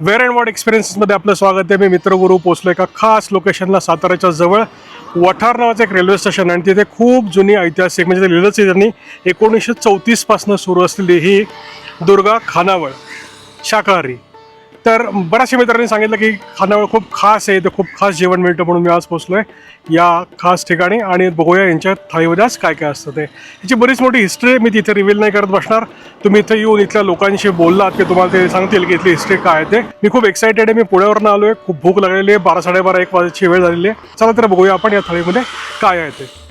Wear and what एक्सपिरियन्सेसमध्ये आपलं स्वागत आहे. मी मित्रगुरू पोचलो एका खास लोकेशनला साताऱ्याच्या जवळ. वठार नावाचं एक रेल्वे स्टेशन आहे आणि तिथे खूप जुनी ऐतिहासिक म्हणजे ते लिहिलंच आहे त्यांनी एकोणीसशे चौतीसपासून सुरू असलेली ही दुर्गा खानावळ शाकाहारी. तर बऱ्याचशा मित्रांनी सांगितलं की खानावळ खूप खास आहे इथं खूप खास जेवण मिळतं म्हणून मी आज पोचलो आहे या खास ठिकाणी आणि बघूया यांच्या थाळीमध्ये आज काय काय असतं ते. याची बरीच मोठी हिस्ट्री आहे मी तिथे रिव्हील नाही करत बसणार. तुम्ही इथे येऊन इथल्या लोकांशी बोललात की तुम्हाला ते सांगतील की इथली हिस्ट्री काय आहे ते. मी खूप एक्सायटेड आहे मी पुण्यावरून आलो आहे खूप भूक लागलेली आहे. बारा साडेबारा एक वाजेची वेळ झालेली आहे. चला तर बघूया आपण या थाळीमध्ये काय आहे ते.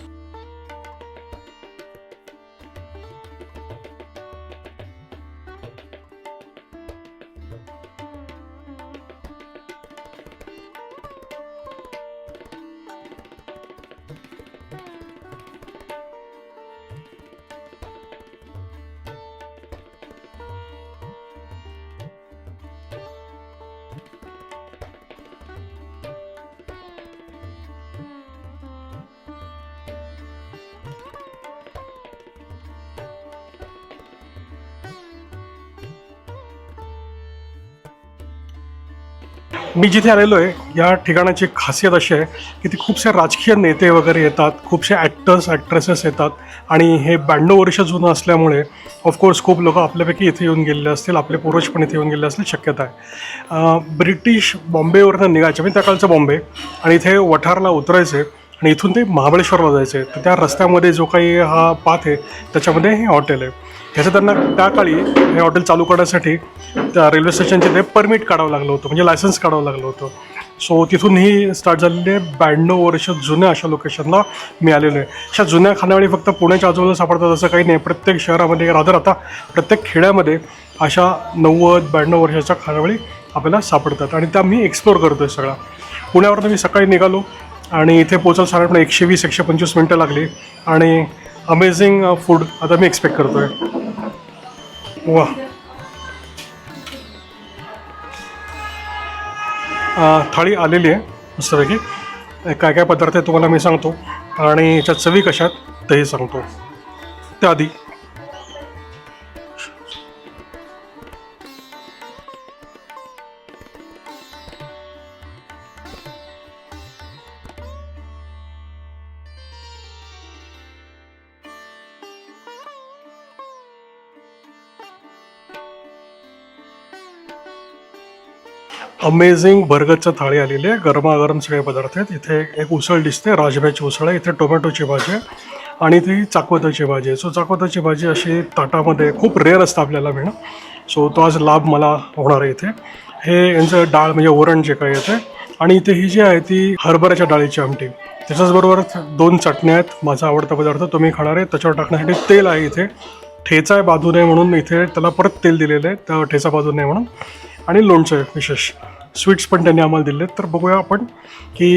मी जिथे आलेलो आहे या ठिकाणाची खासियत अशी आहे की ती खूपसे राजकीय नेते वगैरे येतात खूपसे ॲक्टर्स ॲक्ट्रेसेस येतात आणि हे ब्याण्णव वर्ष जुनं असल्यामुळे ऑफकोर्स खूप लोक आपल्यापैकी इथे येऊन गेलेले असतील आपले पूर्वज पण इथे येऊन गेलेले असतील शक्यता आहे. ब्रिटिश बॉम्बेवरनं निघायचे म्हणजे त्या काळचं बॉम्बे आणि इथे वठारला उतरायचे आणि इथून ते महाबळेश्वरला जायचं आहे. तर त्या रस्त्यामध्ये जो काही हा पाथ आहे त्याच्यामध्ये हे हॉटेल आहे. ह्याचं त्यांना त्या काळी हे हॉटेल चालू करण्यासाठी त्या रेल्वे स्टेशनचे ते परमिट काढावं लागलं होतं म्हणजे लायसन्स काढावं लागलं होतं. सो तिथून ही स्टार्ट झालेली आहे ब्याण्णव वर्ष जुन्या अशा लोकेशनला मिळालेलं आहे. अशा जुन्या खानावळी फक्त पुण्याच्या आजूबाजूला सापडतात असं काही नाही. प्रत्येक शहरामध्ये रादर आता प्रत्येक खेड्यामध्ये अशा नव्वद ब्याण्णव वर्षाच्या खानावळी आपल्याला सापडतात. आणि त्या मी एक्सप्लोर करतो आहे सगळा. पुण्यावरनं मी सकाळी निघालो. आणि इथे पोचायला साधारणपणे एकशे वीस एकशे पंचवीस मिनटं लागली. आणि अमेझिंग फूड uh, आता मी एक्सपेक्ट करतो आहे वा थाळी आलेली आहे मस्तपैकी. काय काय पदार्थ आहे तुम्हाला मी सांगतो. आणि याच्यात चवी कशात तेही सांगतो. त्याआधी अमेझिंग बर्गरच्या थाळी आलेली आहे. गरमागरम सगळे पदार्थ आहेत. इथे एक उसळ दिसते राजभ्याची उसळ आहे. इथे टोमॅटोची भाजी आहे आणि ती चाकवताची भाजी आहे. सो चाकवताची भाजी अशी ताटामध्ये खूप रेअर असतं आपल्याला मिळणं. सो तो आज लाभ मला होणार आहे इथे. हे यांचं डाळ म्हणजे वरण जे काही येते आणि इथे ही जी आहे ती हरभऱ्याच्या डाळीची आमटी. त्याच्याचबरोबर दोन चटण्या आहेत. माझा आवडता पदार्थ तुम्ही खाणार आहे. त्याच्यावर टाकण्यासाठी तेल आहे इथे. ठेचा आहे बाजू नये म्हणून इथे त्याला परत तेल दिलेलं आहे. त्या ठेचा बाजू नये म्हणून. आणि लोणचं विशेष. स्वीट्स पण त्यांनी आम्हाला दिले तर बघूया आपण की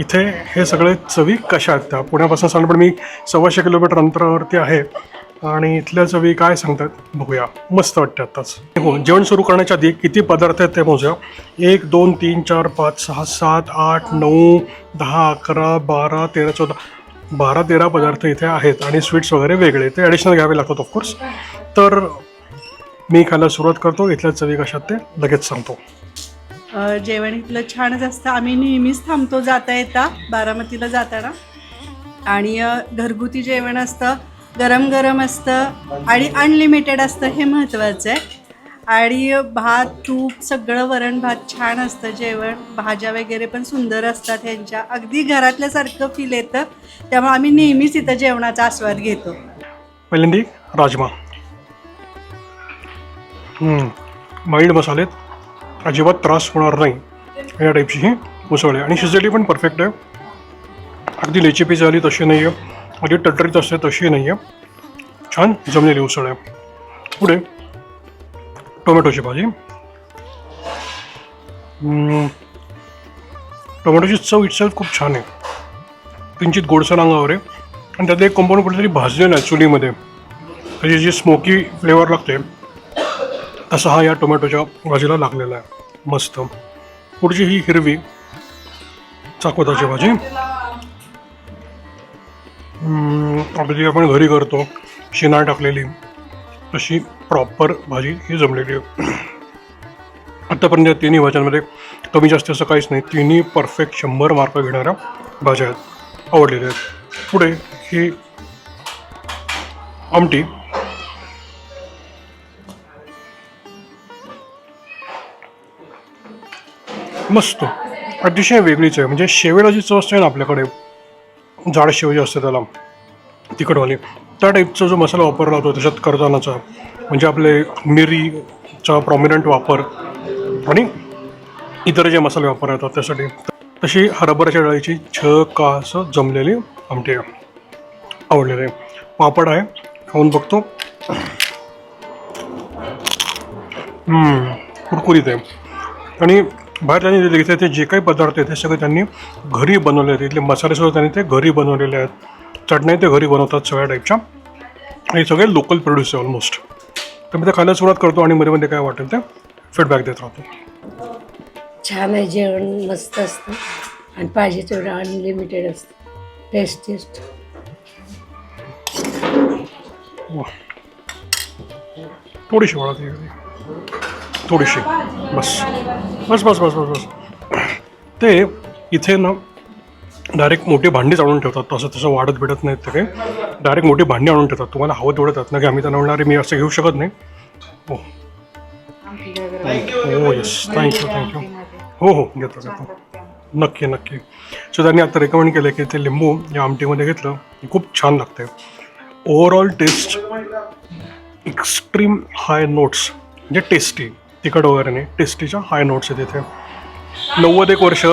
इथे हे सगळे चवी कशा आहेत? त्या पुण्यापासून सांगणं पण मी सव्वाशे किलोमीटर अंतरावरती आहे आणि इथल्या चवी काय सांगतात बघूया. मस्त वाटते आत्ताच हो जेवण सुरू करण्याच्या आधी किती पदार्थ आहेत ते मोजूया. एक दोन तीन चार पाच सहा सात आठ नऊ दहा अकरा बारा तेरा चौदा. बारा तेरा पदार्थ इथे आहेत आणि स्वीट्स वगैरे वेगळे ते ॲडिशनल घ्यावे लागतात ऑफकोर्स तर मी खायला सुरुवात करतो. इथल्या चवी कशात ते लगेच सांगतो. जेवण इथलं छानच असतं आम्ही नेहमीच थांबतो जाता येता बारामतीला जाताना. आणि घरगुती जेवण असतं गरम गरम असतं आणि अनलिमिटेड असतं हे महत्त्वाचं आहे. आणि भात तूप सगळं वरण भात छान असतं जेवण भाज्या वगैरे पण सुंदर असतात ह्यांच्या. अगदी घरातल्यासारखं फील येतं त्यामुळे आम्ही नेहमीच इथं जेवणाचा आस्वाद घेतो. पहिल्यांदी राजमा. मसालेत. अजिबात त्रास होणार नाही. या टाईपची ही उसळ आहे. आणि शिजली पण परफेक्ट आहे. अगदी लेची झाली तशी नाही आहे अगदी टटरीत असते तशी नाही आहे छान जमलेली उसळ आहे. पुढे टोमॅटोची भाजी. टोमॅटोची चव इटसेल्फ खूप छान आहे. किंचित गोडसर अंगावर आहे. आणि त्यात एक कंपाऊंड कुठेतरी भाजलेलं आहे चुलीमध्ये. त्याची जी स्मोकी फ्लेवर लागते असा हा या टोमॅटोच्या भाजीला लागलेला आहे. मस्त. पुढची ही हिरवी चाकोदाची भाजी. अगदी आपण घरी करतो शिनार टाकलेली तशी प्रॉपर भाजी ही जमलेली आहे. आत्तापर्यंत या तिन्ही भाज्यांमध्ये कमी जास्त असं काहीच नाही. तिन्ही परफेक्ट शंभर मार्क घेणाऱ्या भाज्या आहेत. आवडलेल्या आहेत. पुढे ही आमटी मस्त. अतिशय वेगळीच आहे. म्हणजे शेवेला जी चव असते ना आपल्याकडे? जाड शेव जे असते त्याला. तिखटवाली. त्या टाईपचा जो मसाला वापरला होतो त्याच्यात करतानाचा म्हणजे आपले मिरीचा प्रॉमिनंट वापर. आणि इतर जे मसाले वापरले जातात त्यासाठी. तशी हरभऱ्याच्या डाळीची छकास जमलेली आमटी आवडलेली आहे. पापड आहे. खाऊन बघतो. कुरकुरीत आहे. आणि बाहेर त्यांनी दिले इथे ते जे काही पदार्थ आहेत ते सगळे त्यांनी घरी बनवले आहेत. इथले मसाले सुद्धा त्यांनी ते घरी बनवलेले आहेत. चटण्या ते घरी बनवतात सगळ्या टाईपच्या आणि सगळे लोकल प्रोड्यूस आहे ऑलमोस्ट तर मी ते खायला सुरुवात करतो आणि मध्ये मध्ये काय वाटेल ते फीडबॅक देत राहतो. छान आहे जेवण मस्त असतं. आणि पाहिजे तेवढं अनलिमिटेड असतं. टेस्ट टेस्ट थोडीशी वाढत थोडीशी. बस. बस बस बस बस बस. ते इथे ना डायरेक्ट मोठी भांडीच आणून ठेवतात. तसं तसं वाढत बिडत नाहीत ते काही. डायरेक्ट मोठी भांडी आणून ठेवतात. तुम्हाला हवं तेवढं त्यात ना की आम्ही त्यांना म्हणणार मी असं घेऊ शकत नाही. हो. हो येस थँक्यू थँक्यू हो हो. घेतो घेतो. नक्की नक्की. सो त्यांनी आता रेकमेंड केलं की ते लिंबू या आमटीमध्ये घेतलं. खूप छान लागते overall taste extreme high notes म्हणजे टेस्टी तिखट वगैरे नाही. टेस्टीच्या हाय नोट्स आहेत इथे. नव्वद एक वर्ष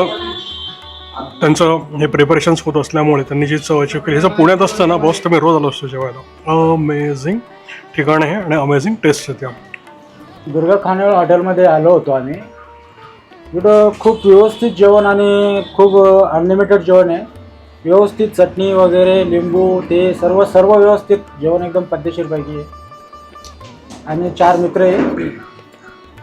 त्यांचं हे प्रिपरेशन्स होत असल्यामुळे त्यांनी जी चवची केली. ह्याचं पुण्यात असताना बॉस तर मी रोज आलो असतो जेवायला. अमेझिंग ठिकाण आहे आणि अमेझिंग टेस्ट आहे त्या दुर्गा खानावळ हॉटेलमध्ये आलो होतो आम्ही. तिथं खूप व्यवस्थित जेवण आणि खूप अनलिमिटेड जेवण आहे. व्यवस्थित चटणी वगैरे लिंबू ते सर्व सर्व व्यवस्थित. जेवण एकदम पद्धतशीरपैकी आहे. आणि चार मित्र आहे.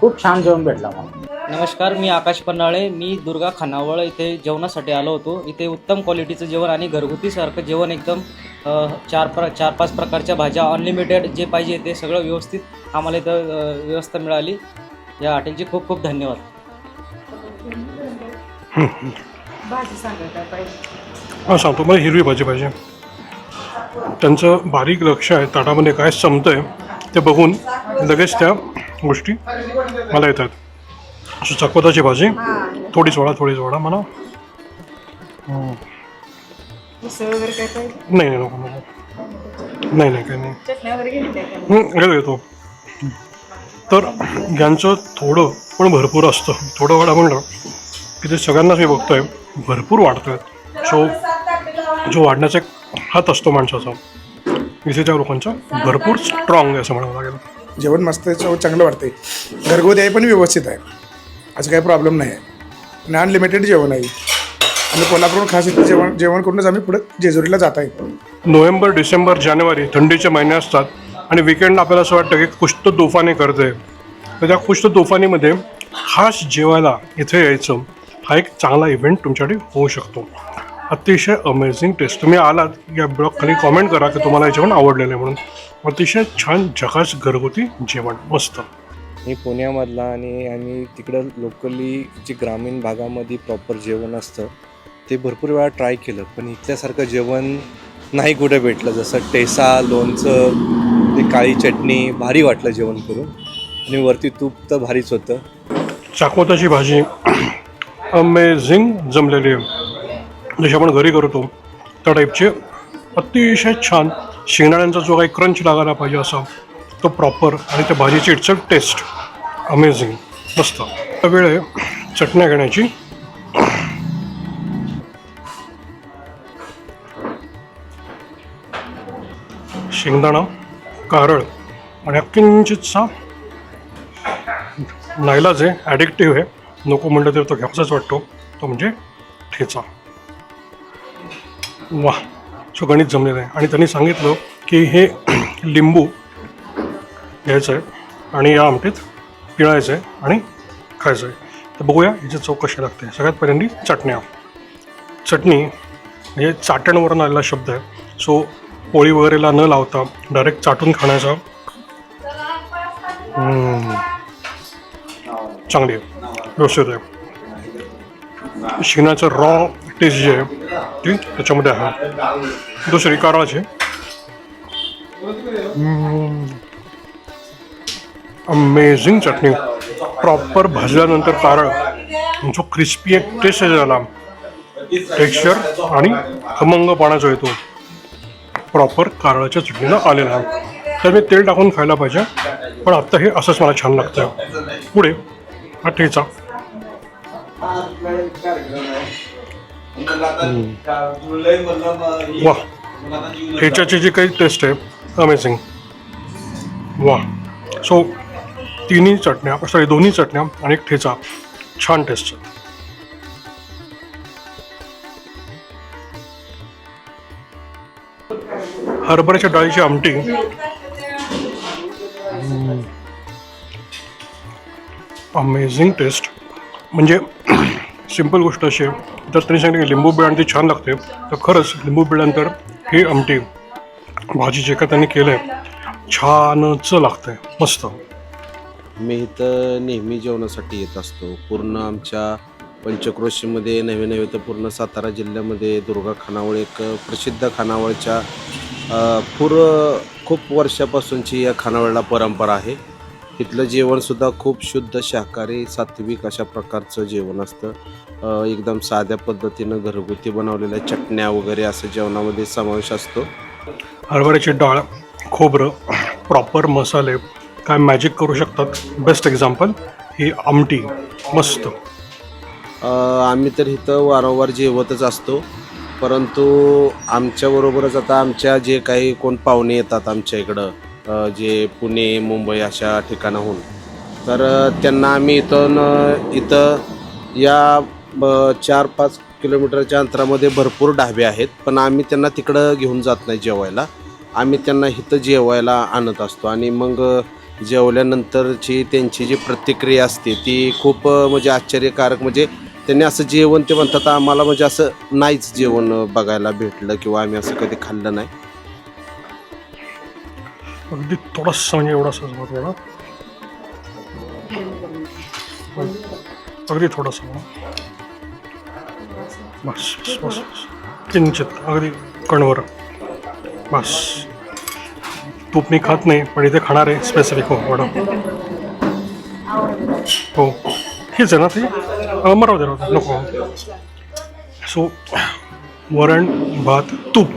खूप छान जेवण भेटलं मला. नमस्कार मी आकाश पन्हाळे. मी दुर्गा खानावळ इथे जेवणासाठी आलो होतो. इथे उत्तम क्वालिटीचं जेवण आणि घरगुतीसारखं जेवण एकदम चार प्र चार पाच प्रकारच्या भाज्या अनलिमिटेड जे पाहिजे ते सगळं व्यवस्थित आम्हाला इथं व्यवस्था मिळाली. या हॉटेलचे खूप खूप धन्यवाद. हां सांगतो. मला हिरवी भाजी पाहिजे. त्यांचं बारीक लक्ष आहे. ताटामध्ये काय संपतं आहे ते बघून लगेच त्या गोष्टी मला येतात. असं चकवताची भाजी. थोडीच वडा थोडीच वडा मला. नाही नाही नको नको. नाही नाही काही नाही. घेतो तर यांचं थोडं पण भरपूर असतं. थोडं वडा म्हणलं की ते सगळ्यांनाच मी बघतोय. भरपूर वाढतोय. सो जो वाढण्याचा एक हात असतो माणसाचा. इथे लोकांचा भरपूर स्ट्रॉंग आहे असं म्हणावं लागेल. जेवण मस्त आहे चव चांगलं वाटते घरगुती आहे पण व्यवस्थित आहे. असं काही प्रॉब्लेम नाही आहे. आणि अनलिमिटेड जेवण आहे. आम्ही कोल्हापूरहून खास इथं जेवण जेवण करूनच आम्ही पुढे जेजुरीला जात आहे. नोव्हेंबर डिसेंबर जानेवारी थंडीचे महिने असतात आणि विकेंड आपल्याला असं वाटतं की कुछ तो तोफाने करते. तर त्या कुछ तो तोफानीमध्ये खास जेवायला इथे यायचं हा एक चांगला इव्हेंट तुमच्यासाठी होऊ शकतो. अतिशय अमेझिंग टेस्ट तुम्ही आलात या ब्लॉग खाली कॉमेंट करा की तुम्हाला हे जेवण आवडलेलं आहे म्हणून. अतिशय छान झकास घरगुती जेवण मस्त. मी पुण्यामधला आणि आणि तिकडं लोकली जे ग्रामीण भागामध्ये प्रॉपर जेवण असतं ते भरपूर वेळा ट्राय केलं पण इथल्यासारखं जेवण नाही कुठे भेटलं. जसं टेसा लोणचं ते काळी चटणी भारी वाटलं जेवण करून. आणि वरती तूप तर भारीच होतं. चाकवताची भाजी अमेझिंग जमलेली आहे. जशी आपण घरी करतो त्या टाईपचे अतिशय छान शेंगदाण्यांचा जो काही क्रंच लागायला पाहिजे असा तो प्रॉपर आणि त्या भाजीची इट्स टेस्ट अमेझिंग मस्त. वेळ आहे चटण्या घेण्याची. शेंगदाणा कारळ आणि अक्किंचितचा किंचितसा नाईलाज आहे ॲडिक्टिव्ह आहे. नको म्हणलं तर तो घ्यायचाच वाटतो. तो म्हणजे ठेचा. वा सो गणित जमलेलं आहे. आणि त्यांनी सांगितलं की हे लिंबू घ्यायचं आहे आणि या आमटीत पिळायचं आहे आणि खायचं आहे. तर बघूया हिची चव कशी लागते. सगळ्यात पहिल्यांदी चटण्या चटणी म्हणजे चाटणवरून आलेला शब्द आहे. सो पोळी वगैरेला न लावता डायरेक्ट चाटून खाण्याचा. चांगली आहे. व्यवस्थित आहे. शिंगण्याचं रॉ टेस्ट जे आहे ती त्याच्यामध्ये आहे दुसरी कारळाची अमेझिंग चटणी प्रॉपर भाजल्यानंतर कारळ जो क्रिस्पी एक टेस्ट झाला टेक्स्चर आणि खमंग जो येतो प्रॉपर कारळाच्या चटणीला आलेला आहे तर मी तेल टाकून खायला पाहिजे पण आत्ता हे असंच मला छान लागतं पुढे हा ठेचा वा ठेच्याची जी काही टेस्ट आहे अमेझिंग वा सो तिन्ही चटण्या सॉरी दोन्ही चटण्या आणि एक ठेचा. छान टेस्ट हरभऱ्याच्या डाळीची आमटी. अमेझिंग टेस्ट म्हणजे सिंपल गोष्ट अशी आहे. तर त्यांनी सांगितलं की लिंबू बिळ ती छान लागते तर खरंच लिंबू बिळानंतर ही आमटी भाजी जे का त्यांनी केलं आहे छानच लागतंय मस्त. मी इथं नेहमी जेवणासाठी येत असतो. पूर्ण आमच्या पंचक्रोशीमध्ये नव्हे नव्हे तर पूर्ण सातारा जिल्ह्यामध्ये दुर्गा खानावळ एक प्रसिद्ध खानावळच्या पूर खूप वर्षापासूनची या खानावळला परंपरा आहे. इथलं जेवणसुद्धा खूप शुद्ध शाकाहारी सात्विक अशा प्रकारचं जेवण असतं. एकदम साध्या पद्धतीनं घरगुती बनवलेल्या चटण्या वगैरे असं जेवणामध्ये समावेश असतो. हरभऱ्याची डाळ खोबरं प्रॉपर मसाले काय मॅजिक करू शकतात. बेस्ट एक्झाम्पल ही आमटी मस्त. आम्ही तर इथं वारंवार जेवतच असतो. परंतु आमच्याबरोबरच आता आमच्या जे काही कोण पाहुणे येतात आमच्या इकडं जे पुणे मुंबई अशा ठिकाणाहून. तर त्यांना आम्ही इथून इथं या ब- चार पाच किलोमीटरच्या अंतरामध्ये भरपूर ढाबे आहेत. पण आम्ही त्यांना तिकडं घेऊन जात नाही जेवायला. आम्ही त्यांना इथं जेवायला आणत असतो. आणि मग जेवल्यानंतरची त्यांची जी प्रतिक्रिया असते ती खूप म्हणजे आश्चर्यकारक. म्हणजे त्यांनी असं जेवण ते म्हणतात आम्हाला म्हणजे असं नाहीच जेवण बघायला भेटलं किंवा आम्ही असं कधी खाल्लं नाही. अगदी थोडासा म्हणजे एवढासा थोडा अगदी थोडासा बस बस बस किंचित अगदी कणवर. बस. तूप मी खात नाही पण इथे खाणार आहे स्पेसिफिक हो मॅडम हो. हेच आहे ना ते? मराव मग दे राहू नको. सो वरण भात तूप.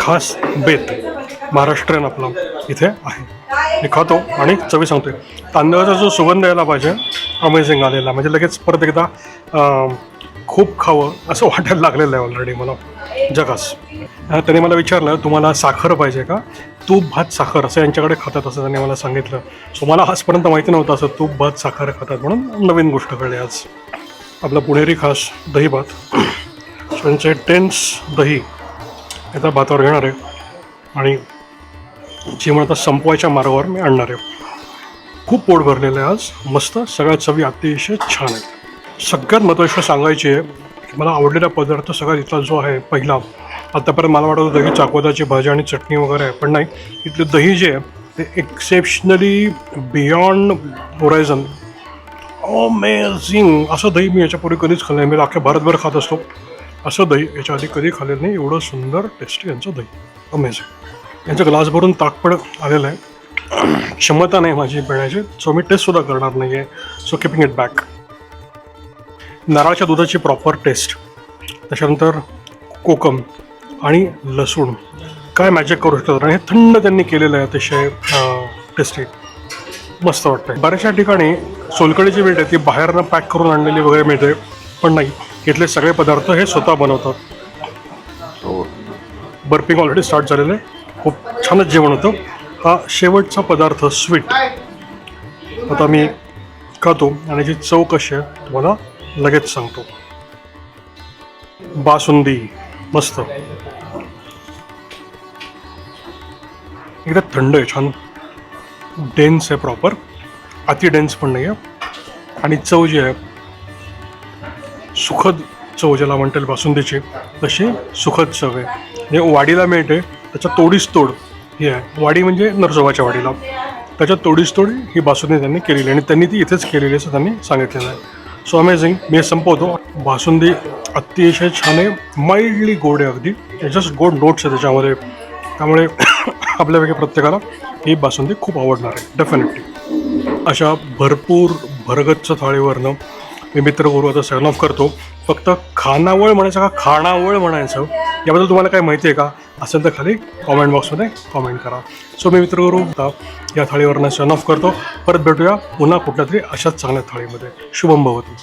खास बेत. महाराष्ट्रीयन आपला इथे आहे. मी खातो आणि चवी सांगतोय. तांदळाचा जो सुगंध यायला पाहिजे अमेझिंग आलेला म्हणजे लगेच परत एकदा खूप खावं असं वाटायला लागलेलं आहे ऑलरेडी मला जगास. त्याने मला विचारलं तुम्हाला साखर पाहिजे का? तूप भात साखर असं यांच्याकडे खातात असं त्यांनी मला सांगितलं. सो मला आजपर्यंत माहिती नव्हतं असं तूप भात साखर खातात म्हणून नवीन गोष्ट कळली आज. आपला पुणेरी खास दही भात. त्यांचे टेन्स दही. याचा भातावर घेणार आहे. आणि जेवण आता संपवायच्या मार्गावर मी आणणार आहे. खूप पोट भरलेलं आहे आज. मस्त. सगळ्या चवी अतिशय छान आहेत सगळ्यात महत्त्वाची सांगायची आहे मला आवडलेला पदार्थ सगळ्यात इथला जो आहे पहिला. आतापर्यंत मला वाटत होतं की चाकवताची भाजी आणि चटणी वगैरे आहे पण नाही. इथलं दही जे आहे ते एक्सेप्शनली बियॉन्ड होरायझन अमेझिंग असं दही मी याच्यापूर्वी कधीच खाल्लं नाही. मी अख्ख्या भारतभर खात असतो. असं दही याच्या आधी कधी खाल्लेलं नाही. एवढं सुंदर टेस्टी यांचं दही. अमेझिंग यांचं ग्लास भरून ताक पण आलेलं आहे. क्षमता नाही माझी पिण्याची. सो मी टेस्टसुद्धा करणार नाही आहे सो किपिंग इट बॅक नारळाच्या दुधाची प्रॉपर टेस्ट त्याच्यानंतर कोकम आणि लसूण. काय मॅजिक करू शकतात? आणि हे थंड त्यांनी केलेलं आहे अतिशय टेस्टी मस्त वाटतंय. बऱ्याचशा ठिकाणी सोलकडीची मीठ आहे ती बाहेरनं पॅक करून आणलेली वगैरे मिळते. पण नाही. इथले सगळे पदार्थ हे स्वतः बनवतात. बर्पिंग ऑलरेडी स्टार्ट झालेलं आहे. खूप छानच जेवण होतं. हा शेवटचा पदार्थ स्वीट. आता मी खातो आणि जी चव कशी आहे तुम्हाला लगेच सांगतो. बासुंदी मस्त. एकदा थंड आहे छान. डेन्स आहे प्रॉपर अति डेन्स पण नाही आहे आणि चव जी आहे सुखद चव ज्याला म्हणता येईल बासुंदीची तशी सुखद चव आहे. म्हणजे वाडीला मिळते त्याच्या तोडीस तोड ही आहे. वाडी म्हणजे नरसोबाच्या वाडीला. त्याच्या तोडीस तोड ही बासुंदी त्यांनी केलेली आणि त्यांनी ती इथेच केलेली असं त्यांनी सांगितलेलं आहे. सो अमेझिंग मी संपवतो बासुंदी अतिशय छान आहे. माइल्डली गोड आहे अगदी. जस्ट गोड नोट्स आहे त्याच्यामध्ये. त्यामुळे आपल्यापैकी प्रत्येकाला ही बासुंदी खूप आवडणार आहे. डेफिनेटली अशा भरपूर भरगच्च थाळीवरनं मी मित्रगुरू आता साइन ऑफ करतो. फक्त खानावळ म्हणायचं का खाणावळ म्हणायचं? याबद्दल तुम्हाला काय माहिती आहे का? असेल तर खाली कॉमेंट बॉक्समध्ये कॉमेंट करा. सो मी मित्रगुरू आता या थाळीवरनं शन ऑफ करतो. परत भेटूया पुन्हा कुठल्या तरी अशाच चांगल्या थाळीमध्ये. शुभम भवती.